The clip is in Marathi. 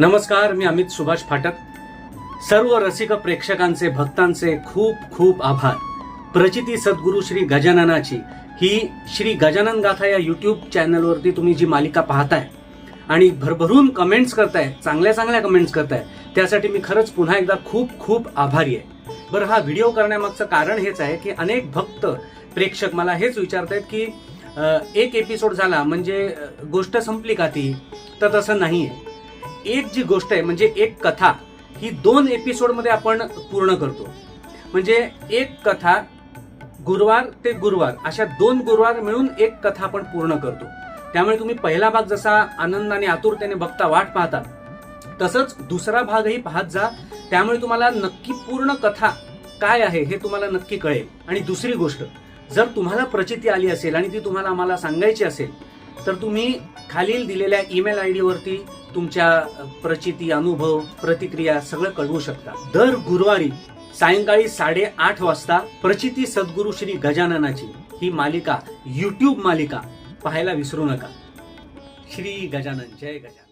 नमस्कार मी अमित सुभाष फाटक. सर्व रसिक प्रेक्षकांचे भक्तांचे खूप खूप आभार. प्रचिती सद्गुरू श्री गजाननाची. ही श्री गजानन गाथा या यूट्यूब चॅनलवरती तुम्ही जी मालिका पाहताय आणि भरभरून कमेंट्स करताय चांगल्या चांगल्या कमेंट्स करताय त्यासाठी मी खरंच पुन्हा एकदा खूप खूप आभारी आहे. बरं हा व्हिडिओ करण्यामागचं कारण हेच आहे की अनेक भक्त प्रेक्षक मला हेच विचारतायत की एक एपिसोड झाला म्हणजे गोष्ट संपली का ती? तर तसं नाही आहे एक जी गोष्ट आहे म्हणजे एक कथा ही दोन एपिसोडमध्ये आपण पूर्ण करतो. म्हणजे एक कथा गुरुवार ते गुरुवार अशा दोन गुरुवार मिळून एक कथा आपण पूर्ण करतो. त्यामुळे तुम्ही पहिला भाग जसा आनंदाने आतुरतेने बघता वाट पाहता तसंच दुसरा भागही पाहत जा. त्यामुळे तुम्हाला नक्की पूर्ण कथा काय आहे हे तुम्हाला नक्की कळेल. आणि दुसरी गोष्ट जर तुम्हाला प्रचिती आली असेल आणि ती तुम्हाला आम्हाला सांगायची असेल तर तुम्ही खालील दिलेल्या ईमेल आय डीवरती तुमच्या प्रचिती अनुभव प्रतिक्रिया सगळं कळवू शकता. दर गुरुवारी सायंकाळी साडेआठ वाजता प्रचिती सद्गुरू श्री गजाननाची ही मालिका युट्यूब मालिका पाहायला विसरू नका. श्री गजानन जय गजानन.